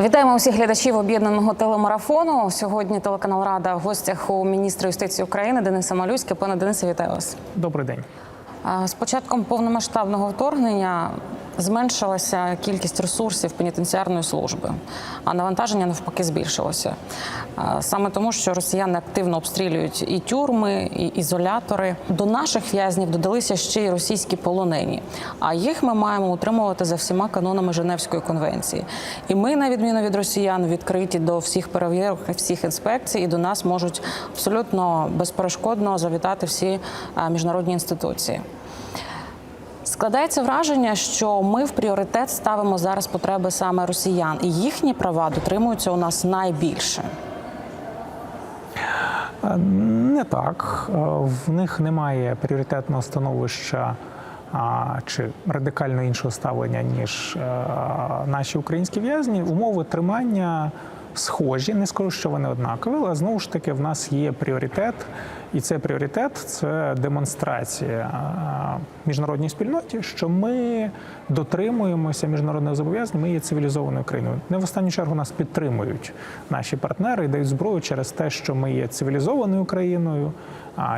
Вітаємо усіх глядачів об'єднаного телемарафону. Сьогодні телеканал Рада в гостях у міністра юстиції України Дениса Малюська. Пане Денисе, вітаю вас. Добрий день. З початком повномасштабного вторгнення зменшилася кількість ресурсів пенітенціарної служби, а навантаження навпаки збільшилося. Саме тому, що росіяни активно обстрілюють і тюрми, і ізолятори. До наших в'язнів додалися ще й російські полонені. А їх ми маємо утримувати за всіма канонами Женевської конвенції. І ми, на відміну від росіян, відкриті до всіх перевірок, всіх інспекцій, і до нас можуть абсолютно безперешкодно завітати всі міжнародні інституції. Складається враження, що ми в пріоритет ставимо зараз потреби саме росіян, і їхні права дотримуються у нас найбільше. Е, Не так. Е, В них немає пріоритетного становища чи радикально іншого ставлення, ніж е, наші українські в'язні. Умови тримання схожі, не скажу, що вони однакові, але знову ж таки в нас є пріоритет, і цей пріоритет це демонстрація е, міжнародній спільноті, що ми дотримуємося міжнародних зобов'язань. Ми є цивілізованою країною. Не в останню чергу нас підтримують наші партнери і дають зброю через те, що ми є цивілізованою країною,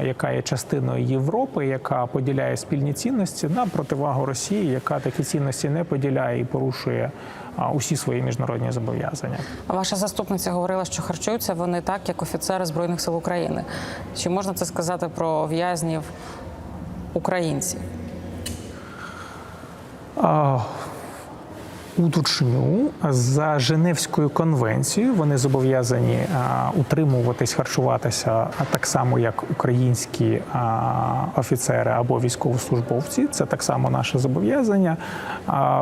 яка є частиною Європи, яка поділяє спільні цінності на противагу Росії, яка такі цінності не поділяє і порушує усі свої міжнародні зобов'язання. Ваша заступниця говорила, що харчуються вони так, як офіцери збройних сил України. Чи можна це сказати про в'язнів українців? А, Уточню за Женевською конвенцією вони зобов'язані утримуватись, харчуватися так само, як українські офіцери або військовослужбовці. Це так само наше зобов'язання.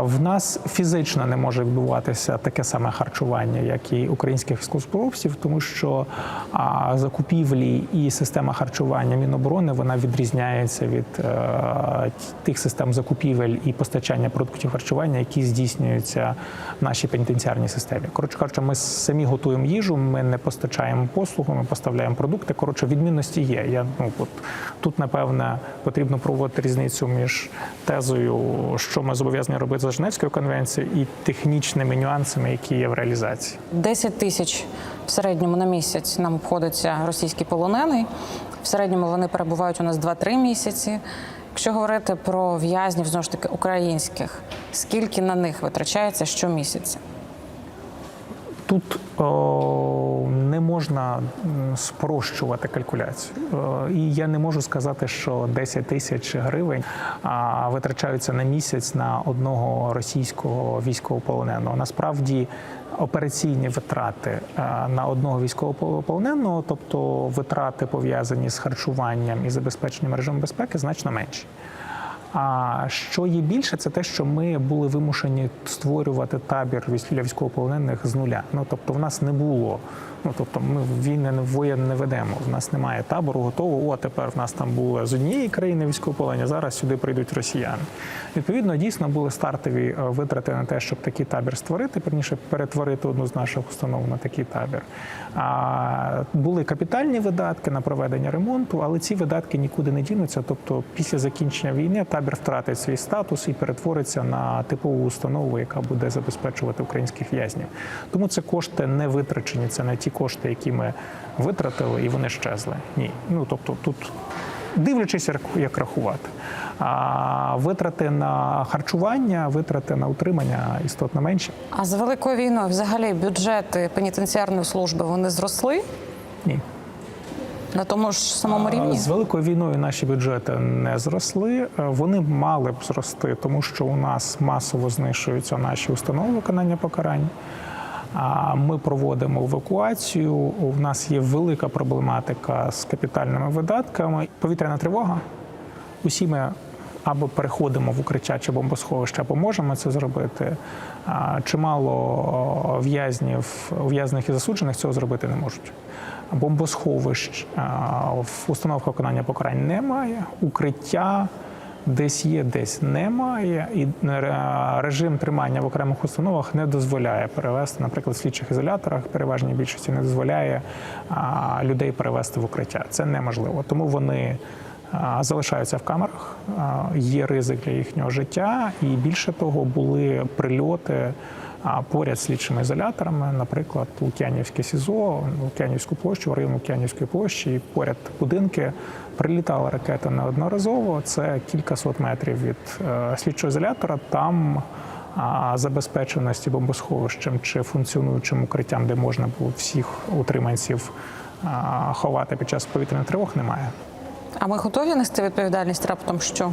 В нас фізично не може відбуватися таке саме харчування, як і українських військовослужбовців, тому що закупівлі і система харчування Міноборони вона відрізняється від е, тих систем закупівель і постачання продуктів харчування, які здійснюються в нашій пенітенціарній системі. Коротше кажучи, ми самі готуємо їжу, ми не постачаємо послугу, ми поставляємо продукти. Коротше, відмінності є. Я ну от тут напевне потрібно проводити різницю між тезою, що ми зобов'язані робити за Женевською конвенцією, і технічними нюансами, які є в реалізації. 10 тисяч в середньому на місяць нам обходиться російський полонений. В середньому вони перебувають у нас 2-3 місяці. Якщо говорити про в'язнів знову ж таки українських, скільки на них витрачається щомісяця? Тут о, не можна спрощувати калькуляцію. Е, І я не можу сказати, що 10 тисяч гривень витрачаються на місяць на одного російського військовополоненого. Насправді операційні витрати е, на одного військовополоненого, тобто витрати пов'язані з харчуванням і забезпеченням режиму безпеки, значно менші. А що є більше, це те, що ми були вимушені створювати табір для військовополонених з нуля. Ну тобто, в нас не було. Ну тобто, ми війни не воєн не ведемо. В нас немає табору готового. О, тепер в нас там було з однієї країни військовополонення. Зараз сюди прийдуть росіяни. Відповідно, дійсно були стартові е, витрати на те, щоб такий табір створити, перніше перетворити одну з наших установ на такий табір. А були капітальні видатки на проведення ремонту, але ці видатки нікуди не дінуться. Тобто, після закінчення війни табір втратить свій статус і перетвориться на типову установу, яка буде забезпечувати українських в'язнів. Тому це кошти не витрачені, це не ті кошти, які ми витратили, і вони щезли. Ні, ну тобто тут. Дивлячись, як- рахувати. А витрати на харчування, витрати на утримання істотно менші. А з великою війною взагалі бюджети пенітенціарної служби вони зросли Ні. На тому ж самому рівні? З великою війною наші бюджети не зросли. Е, Вони мали б зрости, тому що у нас масово знищуються наші установи виконання покарань. Ми проводимо евакуацію. У нас є велика проблематика з капітальними видатками. Повітряна тривога. Усі ми або переходимо в укриття чи бомбосховище, або можемо це зробити. Чимало в'язнів, ув'язнених і засуджених цього зробити не можуть. Бомбосховищ в установках виконання покарань немає. Укриття десь є, десь немає. І е, режим тримання в окремих установах не дозволяє перевести, наприклад, в слідчих ізоляторах, переважній більшості не дозволяє людей перевести в укриття. Це неможливо. Тому вони залишаються в камерах, є ризик для їхнього життя, і більше того, були прильоти А поряд з слідчими ізоляторами, наприклад, Лук'янівське СІЗО, Лук'янівську площу, район Лук'янівської площі, і поряд будинки прилітала ракета неодноразово. Це кількасот метрів від е, слідчого ізолятора. Там забезпеченості бомбосховищем чи функціонуючим укриттям, де можна було всіх утриманців ховати під час повітряних тривог, немає. А ми готові нести відповідальність раптом що?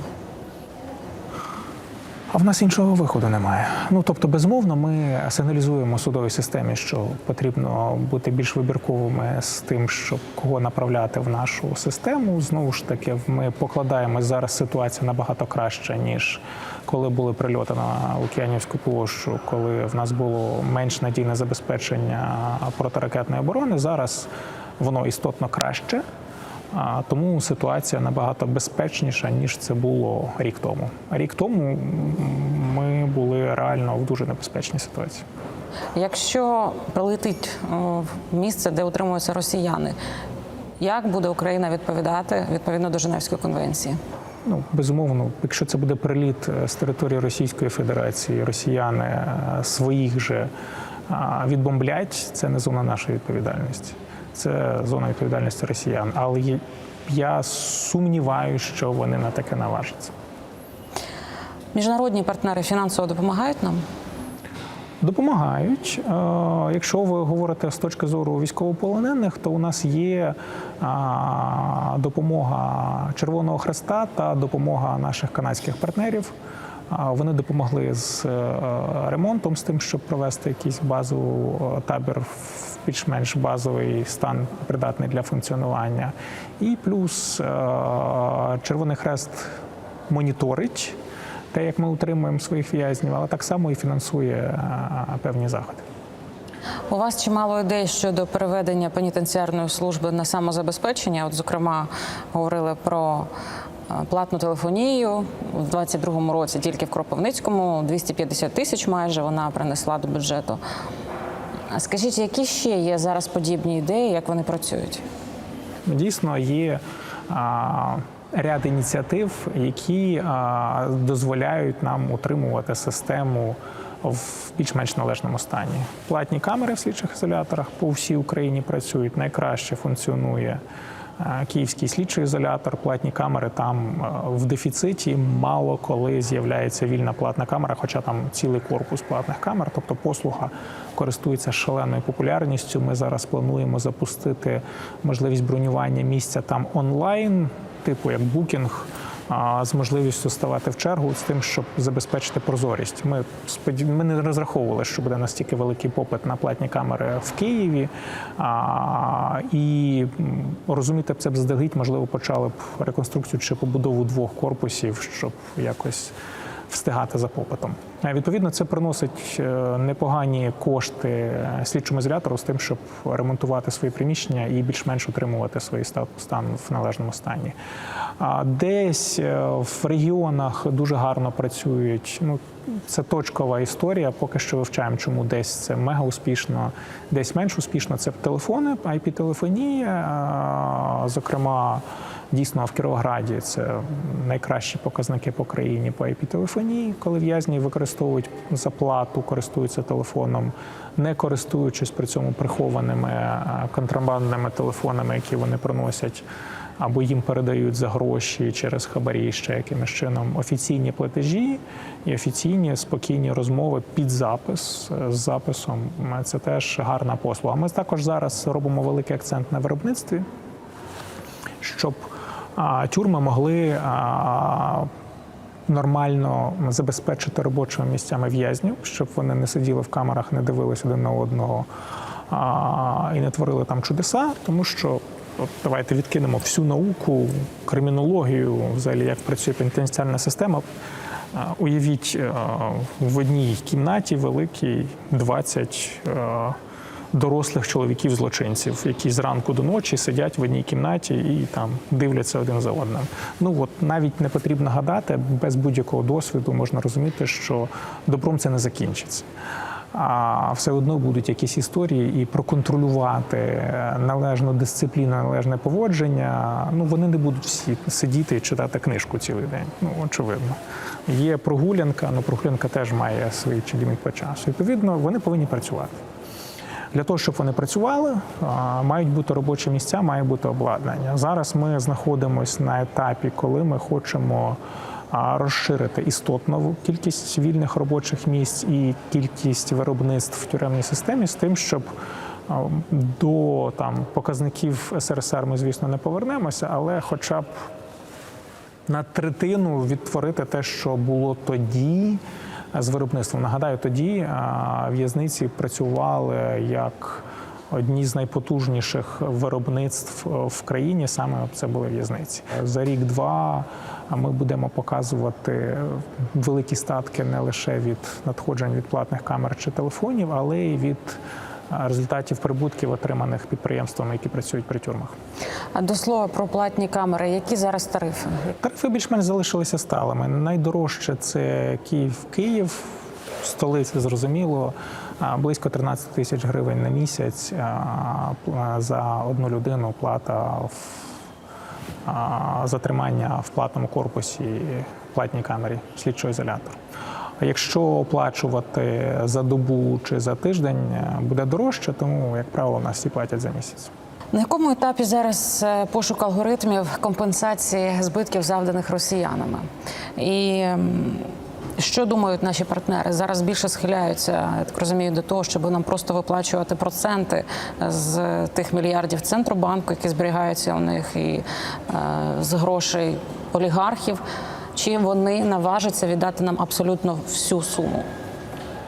А в нас іншого виходу немає. Ну тобто, безмовно, ми сигналізуємо судовій системі, що потрібно бути більш вибірковими з тим, щоб кого направляти в нашу систему. Знову ж таки, ми покладаємось зараз. Ситуація набагато краща ніж коли були прильоти на Лук'янівську площу, коли в нас було менш надійне забезпечення протиракетної оборони. Зараз воно істотно краще. А, Тому ситуація набагато безпечніша, ніж це було рік тому. Рік тому ми були реально в дуже небезпечній ситуації. Якщо прилетить е, в місце, де утримуються росіяни, як буде Україна відповідати відповідно до Женевської конвенції? Ну, безумовно, якщо це буде приліт е, з території Російської Федерації, росіяни е, своїх же відбомблять, це не зона нашої відповідальності. Це зона відповідальності росіян. Але я сумніваюся, що вони на таке наважаться. Міжнародні партнери фінансово допомагають нам? Допомагають. Е, Якщо ви говорите з точки зору військовополонених, то у нас є допомога Червоного Хреста та допомога наших канадських партнерів. Вони допомогли з е, ремонтом, з тим, щоб провести якийсь базовий е, табір в більш-менш базовий стан, придатний для функціонування. І плюс е, Червоний Хрест моніторить те, як ми утримуємо своїх в'язнів, але так само і фінансує певні заходи. У вас чимало ідей щодо переведення пенітенціарної служби на самозабезпечення. От, зокрема, говорили про платну телефонію в 22-му році, тільки в Кропивницькому 250 тисяч майже вона принесла до бюджету. Скажіть, які ще є зараз подібні ідеї, як вони працюють? Дійсно, є а, ряд ініціатив, які а, дозволяють нам утримувати систему в більш-менш належному стані. Платні камери в слідчих ізоляторах по всій Україні працюють. Найкраще функціонує київський слідчий ізолятор. Платні камери там в дефіциті мало коли з'являється вільна платна камера, хоча там цілий корпус платних камер, тобто послуга користується шаленою популярністю. Ми зараз плануємо запустити можливість бронювання місця там онлайн, типу як букінг. З можливістю ставати в чергу з тим, щоб забезпечити прозорість. Ми ми не розраховували, що буде настільки великий попит на платні камери в Києві. І розуміти б це б здагідь, можливо, почали б реконструкцію чи побудову двох корпусів, щоб якось встигати за попитом. Відповідно, це приносить е, непогані кошти слідчому ізолятору з тим, щоб ремонтувати свої приміщення і більш-менш утримувати свій ста- стан в належному стані. Десь е, в регіонах дуже гарно працюють. Ну, це точкова історія. Поки що вивчаємо, чому десь це мега успішно, десь менш успішно. Це телефони, IP-телефонія, зокрема. Дійсно, в Кіровограді це найкращі показники по країні по IP-телефонії, коли в'язні використовують заплату, користуються телефоном, не користуючись при цьому прихованими е, контрабандними телефонами, які вони приносять. Або їм передають за гроші через хабарі ще якимось чином офіційні платежі і офіційні спокійні розмови під запис е, з записом. Е, Це теж гарна послуга. Ми також зараз робимо великий акцент на виробництві щоб тюрми могли нормально забезпечити робочими місцями в'язнів, щоб вони не сиділи в камерах, не дивились один на одного і не творили там чудеса, тому що. От давайте відкинемо всю науку, кримінологію, взагалі як працює пенітенціарна система. Уявіть, в одній кімнаті великій 20 а, дорослих чоловіків-злочинців, які зранку до ночі сидять в одній кімнаті і там дивляться один за одним. Ну от навіть не потрібно гадати, без будь-якого досвіду можна розуміти, що добром це не закінчиться. а все одно будуть якісь історії і проконтролювати е, належну дисципліну, належне поводження. Ну вони не будуть всі сидіти і читати книжку цілий день. Ну очевидно. Є прогулянка, але прогулянка теж має свій ліміт по часу. Відповідно, вони повинні працювати. Для того, щоб вони працювали, мають бути робочі місця, має бути обладнання. Зараз ми знаходимося на етапі, коли ми хочемо розширити істотно кількість вільних робочих місць і кількість виробництв в тюремній системі з тим, щоб до там показників СРСР ми, звісно, не повернемося, але хоча б на третину відтворити те, що було тоді з виробництвом. Нагадаю, тоді в'язниці працювали як одні з найпотужніших виробництв е, в країні. Саме це були в'язниці. За рік-два ми будемо показувати великі статки не лише від надходжень від платних камер чи телефонів, але й від результатів прибутків, отриманих підприємствами, які працюють при тюрмах. А до слова про платні камери, які зараз тарифи? Тарифи більш-менш залишилися сталими. Найдорожче це Київ, Київ, столиця, зрозуміло, близько 13 тисяч гривень на місяць за одну людину плата в затримання в платному корпусі, платній камері, слідчого ізолятора. Якщо оплачувати за добу чи за тиждень, е, буде дорожче, тому, як правило, нас всі платять за місяць. На якому етапі зараз е, пошук алгоритмів компенсації збитків, завданих росіянами? І що думають наші партнери? Зараз більше схиляються, я так розумію, до того, щоб нам просто виплачувати проценти з тих мільярдів центробанку, які зберігаються у них, і е, з грошей олігархів. Чи вони наважаться віддати нам абсолютно всю суму?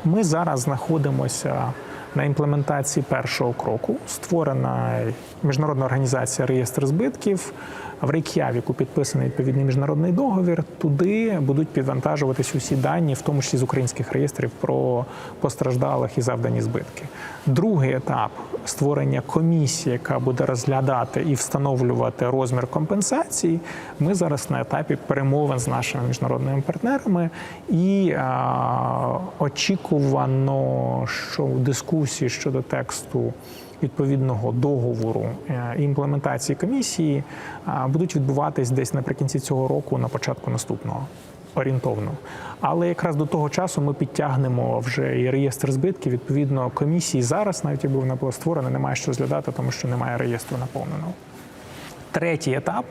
Ми зараз знаходимося на імплементації першого кроку. Створена міжнародна організація реєстр збитків. В Рейк'явіку підписаний відповідний міжнародний договір. Туди будуть підвантажуватись усі дані, в тому числі з українських реєстрів, про постраждалих і завдані збитки. Другий етап створення комісії, яка буде розглядати і встановлювати розмір компенсації. Ми зараз на етапі перемовин з нашими міжнародними партнерами, і а, очікувано, що в дискусії щодо тексту відповідного договору е, і імплементації комісії будуть відбуватись десь наприкінці цього року, на початку наступного. Орієнтовно, але якраз до того часу ми підтягнемо вже і реєстр збитків. Відповідно, комісії зараз, навіть якби вона була створена, немає що розглядати, тому що немає реєстру наповненого. Третій етап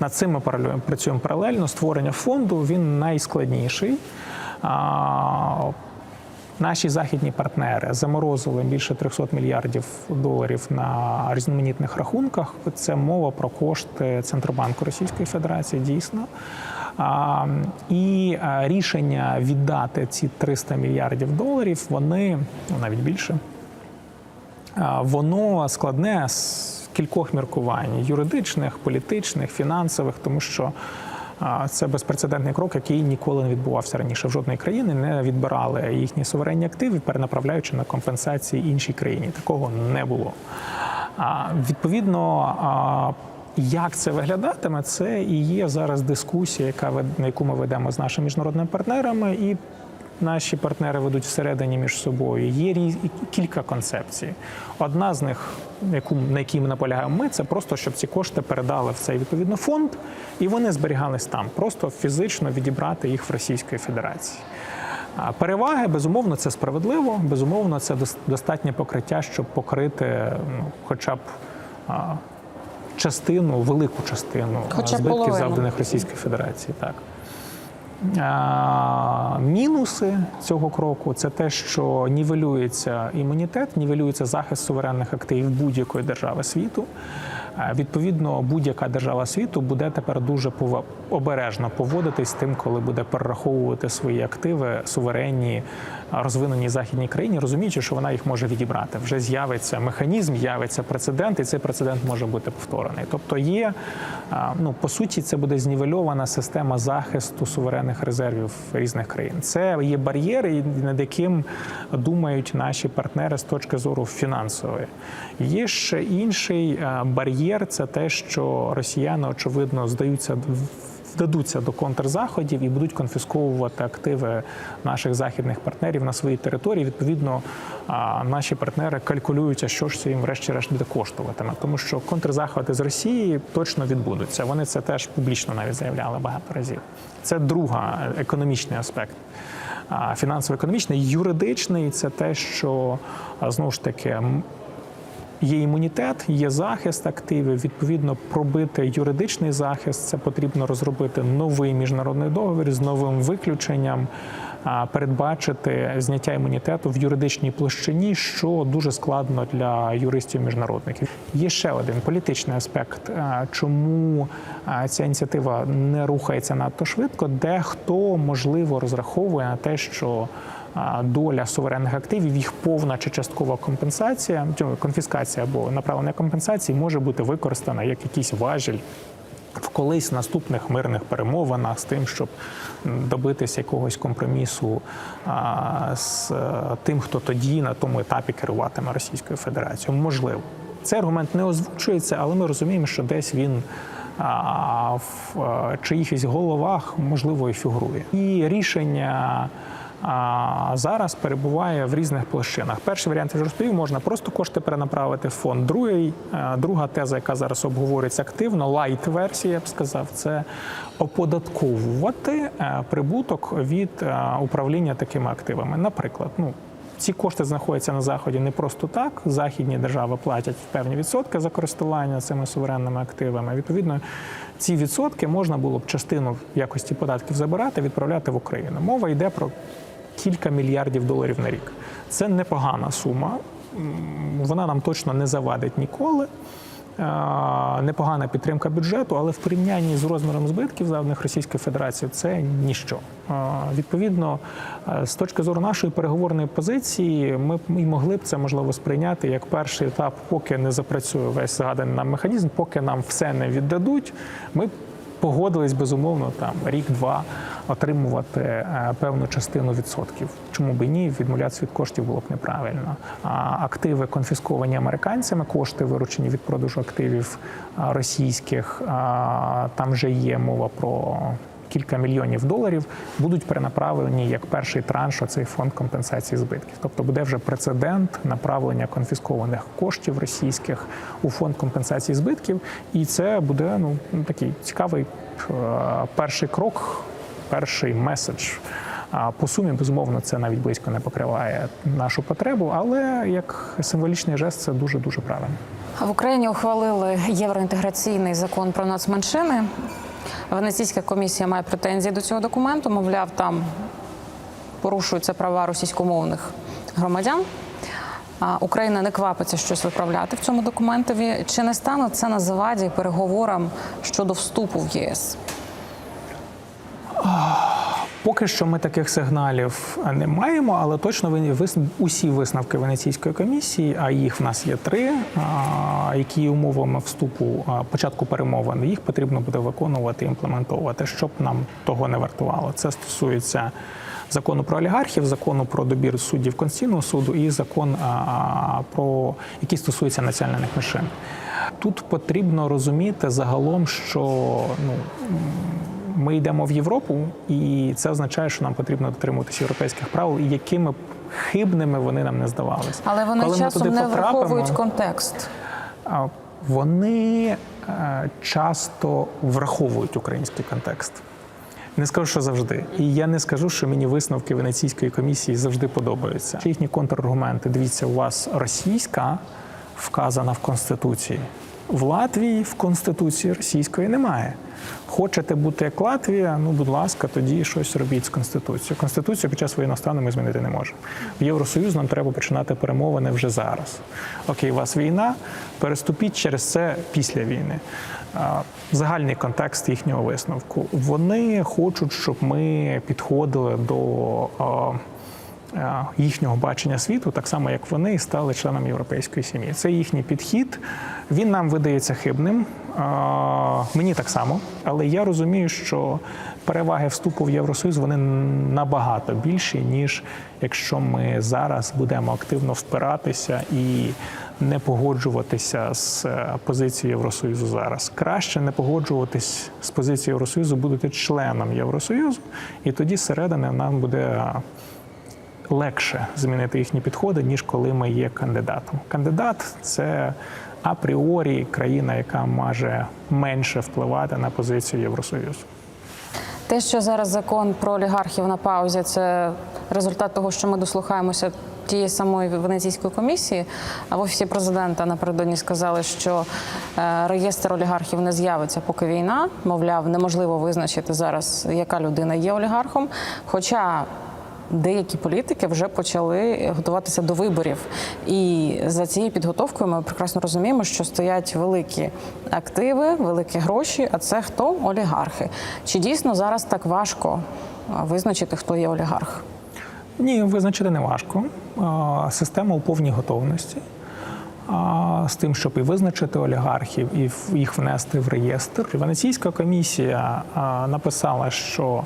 над цим ми працюємо паралельно. Створення фонду він найскладніший. Наші західні партнери заморозили більше 300 мільярдів доларів на різноманітних рахунках. Це мова про кошти Центробанку Російської Федерації, дійсно. І рішення віддати ці 300 мільярдів доларів, вони ну, навіть більше, воно складне з кількох міркувань: юридичних, політичних, фінансових, тому що це безпрецедентний крок, який ніколи не відбувався раніше. В жодної країни не відбирали їхні суверенні активи, перенаправляючи на компенсації іншій країні. Такого не було. Відповідно, як це виглядатиме, це і є зараз дискусія, яка яку ми ведемо з нашими міжнародними партнерами, і наші партнери ведуть всередині між собою. Є різ- кілька концепцій. Одна з них, яку на якій ми наполягаємо, ми це просто щоб ці кошти передали в цей відповідно фонд, і вони зберігались там, просто фізично відібрати їх в Російської Федерації. Переваги, безумовно, це справедливо. Безумовно, це дос- достатнє покриття, щоб покрити ну, хоча б а, частину, велику частину Хоча збитків, половину. завданих Російської Федерації. Так. Мінуси цього кроку це те, що нівелюється імунітет, нівелюється захист суверенних активів будь-якої держави світу. Відповідно, будь-яка держава світу буде тепер дуже обережно поводитись тим, коли буде перераховувати свої активи суверенні розвиненій західній країні, розуміючи, що вона їх може відібрати. Вже з'явиться механізм, з'явиться прецедент, і цей прецедент може бути повторений. Тобто є ну по суті, це буде знівельована система захисту суверенних резервів різних країн. Це є бар'єри, над яким думають наші партнери з точки зору фінансової. Є ще інший е, бар'єр це те, що росіяни очевидно здаються в вдадуться до контрзаходів і будуть конфісковувати активи наших західних партнерів на своїй території. Відповідно, наші партнери калькулюють, що ж це їм врешті-решт буде коштуватиме, тому що контрзаходи з Росії точно відбудуться. Вони це теж публічно навіть заявляли багато разів. Це друга е, економічний аспект. Фінансово-економічний, юридичний це те, що знову ж таки Є імунітет, є захист активів. Відповідно, пробити юридичний захист. Це потрібно розробити новий міжнародний договір з новим виключенням, передбачити зняття імунітету в юридичній площині, що дуже складно для юристів міжнародників. Є ще один політичний аспект, чому ця ініціатива не рухається надто швидко. Дехто можливо розраховує на те, що доля суверенних активів, їх повна чи часткова компенсація, конфіскація або направлення компенсації може бути використана як якийсь важіль в колись наступних мирних перемовинах з тим, щоб добитися якогось компромісу з е, тим, хто тоді на тому етапі керуватиме Російською Федерацією. Можливо, цей аргумент не озвучується, але ми розуміємо, що десь він. В е, чиїхось головах можливо і фігурує, і рішення зараз перебуває в різних площинах. Перший варіант я вже розповів, можна просто кошти перенаправити в фонд. Другий, е, друга теза, яка зараз обговорюється активно, лайт версія, я б сказав, це оподатковувати е, прибуток від е, управління такими активами. Наприклад, ну. Ці кошти знаходяться на заході не просто так. Західні держави платять певні відсотки за користування цими суверенними активами. Відповідно, ці відсотки можна було б частину якості податків забирати, відправляти в Україну. Мова йде про кілька мільярдів доларів на рік. Це непогана сума. Вона нам точно не завадить ніколи. Непогана підтримка бюджету, але в порівнянні з розміром збитків завданих Російською Федерацією це ніщо. Відповідно, е, з точки зору нашої переговорної позиції, ми і могли б це можливо сприйняти як перший етап, поки не запрацює весь згаданий нам механізм, поки нам все не віддадуть. Ми погодились безумовно там рік-два отримувати е, певну частину відсотків. Чому би ні? Відмовлятися від коштів було б неправильно. А активи конфісковані американцями, кошти виручені від продажу активів російських. Там вже є мова про. Кілька мільйонів доларів будуть перенаправлені як перший транш у цей фонд компенсації збитків. Тобто буде вже прецедент направлення конфіскованих коштів російських у фонд компенсації збитків, і це буде ну такий цікавий е, перший крок, перший меседж. По сумі, безумовно, це навіть близько не покриває нашу потребу, але як символічний жест це дуже дуже правильно. В Україні ухвалили євроінтеграційний закон про нацменшини. Венеційська комісія має претензії до цього документу. Мовляв, там порушуються права російськомовних громадян. Україна не квапиться щось виправляти в цьому документові. Чи не стане це на заваді переговорам щодо вступу в ЄС? Поки що ми таких сигналів не маємо, але точно ви- вис- усі висновки Венеційської комісії, а їх в нас є три, які умовами вступу початку перемовин, їх потрібно буде виконувати і імплементовувати, щоб нам того не вартувало. Це стосується закону про олігархів, закону про добір суддів Конституційного суду і закон про який стосується національних меншин. Тут потрібно розуміти загалом, що ну ми йдемо в Європу, і це означає, що нам потрібно дотримуватися європейських правил, і якими б хибними вони нам не здавалися. Але вони Коли ми часом туди не враховують контекст. Вони е, часто враховують український контекст. Не скажу, що завжди. І я не скажу, що мені висновки Венеційської комісії завжди подобаються. Їхні контраргументи. Дивіться, у вас російська вказана в Конституції. В Латвії в Конституції російської немає. Хочете бути як Латвія? Ну, будь ласка, тоді щось робіть з Конституцією. Конституцію під час воєнного стану ми змінити не можемо. В Євросоюз нам треба починати перемовини вже зараз. Окей, у вас війна, переступіть через це після війни. Загальний контекст їхнього висновку. Вони хочуть, щоб ми підходили до. їхнього бачення світу, так само як вони стали членом європейської сім'ї. Це їхній підхід. Він нам видається хибним. Мені так само, але я розумію, що переваги вступу в Євросоюз вони набагато більші, ніж якщо ми зараз будемо активно впиратися і не погоджуватися з е, позицією Євросоюзу зараз. Краще не погоджуватись з позицією Євросоюзу, будете членом Євросоюзу, і тоді зсередини нам буде е, легше змінити їхні підходи, ніж коли ми є кандидатом. Кандидат це апріорі країна, яка може менше впливати на позицію Євросоюзу. Те, що зараз закон про олігархів на паузі, це результат того, що ми дослухаємося тієї самої Венеційської комісії. А в офісі президента напередодні сказали, що е, реєстр олігархів не з'явиться, поки війна. Мовляв, неможливо визначити зараз, яка людина є олігархом. Хоча деякі політики вже почали готуватися до виборів. І за цією підготовкою ми прекрасно розуміємо, що стоять великі активи, великі гроші. А це хто? Олігархи. Чи дійсно зараз так важко визначити, хто є олігарх? Ні, визначити не важко. Система у повній готовності. З тим, щоб і визначити олігархів, і їх внести в реєстр. Венеційська комісія написала, що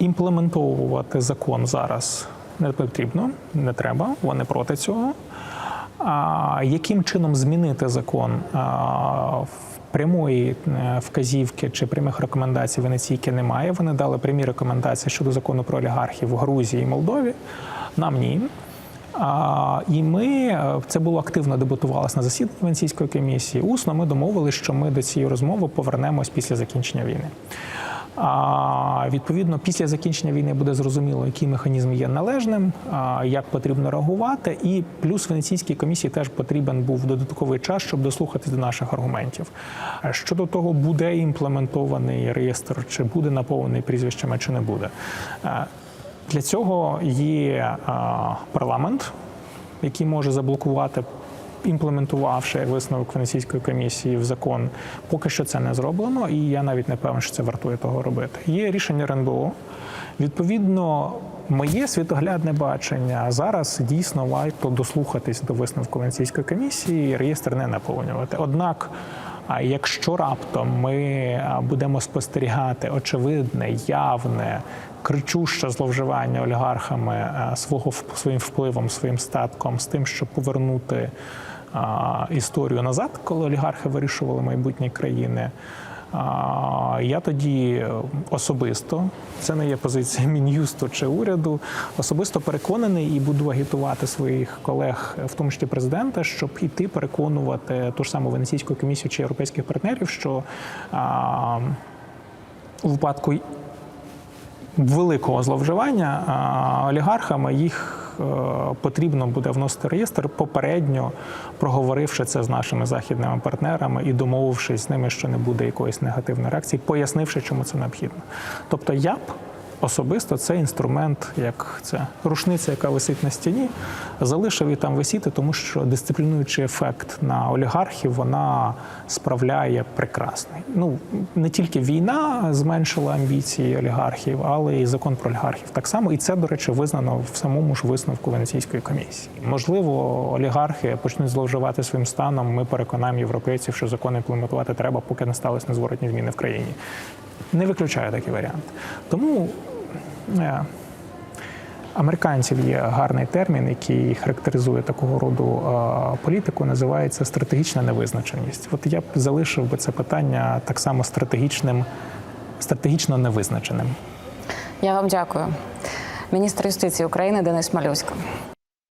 імплементовувати закон зараз не потрібно, не треба, вони проти цього. А, яким чином змінити закон в прямої е, вказівки чи прямих рекомендацій Венеційки немає. Вони дали прямі рекомендації щодо закону про олігархів в Грузії і Молдові. Нам ні. А, і ми е, це було активно дебатувалося на засіданні Венеційської комісії. Усно ми домовилися, що ми до цієї розмови повернемось після закінчення війни. А, відповідно, після закінчення війни буде зрозуміло, який механізм є належним, як потрібно реагувати. І плюс Венеційській комісії теж потрібен був додатковий час, щоб дослухатись до наших аргументів. Щодо того, буде імплементований реєстр, чи буде наповнений прізвищами, чи не буде. А, Для цього є а, парламент, який може заблокувати. Імплементувавши висновок Венеційської комісії в закон, поки що це не зроблено, і я навіть не певен, що це вартує того робити. Є рішення РНБО. Відповідно, моє світоглядне бачення зараз дійсно варто дослухатись до висновку Венеційської комісії, реєстр не наповнювати. Однак, а якщо раптом ми будемо спостерігати очевидне, явне, кричуще зловживання олігархами свого своїм впливом, своїм статком, з тим, щоб повернути історію назад, коли олігархи вирішували майбутнє країни. Я тоді е, особисто, це не є позиція мін'юсту чи уряду, особисто переконаний і буду агітувати своїх колег, в тому числі президента, щоб іти переконувати ту ж саму Венеційську комісію чи європейських партнерів, що у випадку великого зловживання олігархами їх потрібно буде вносити реєстр, попередньо проговоривши це з нашими західними партнерами і домовившись з ними, що не буде якоїсь негативної реакції, пояснивши, чому це необхідно. Тобто я б особисто цей інструмент, як це рушниця, яка висить на стіні, залишив і там висіти, тому що дисциплінуючий ефект на олігархів вона справляє прекрасний. Ну не тільки війна зменшила амбіції олігархів, але і закон про олігархів так само. І це, до речі, визнано в самому ж висновку Венеційської комісії. Можливо, олігархи почнуть зловживати своїм станом. Ми переконаємо європейців, що закон імплементувати треба, поки не сталися незворотні зміни в країні. Не виключаю такий варіант. Тому американців є гарний термін, який характеризує такого роду е, політику, називається стратегічна невизначеність. От я б залишив би це питання так само стратегічним, стратегічно невизначеним. Я вам дякую. Міністр юстиції України Денис Малюська.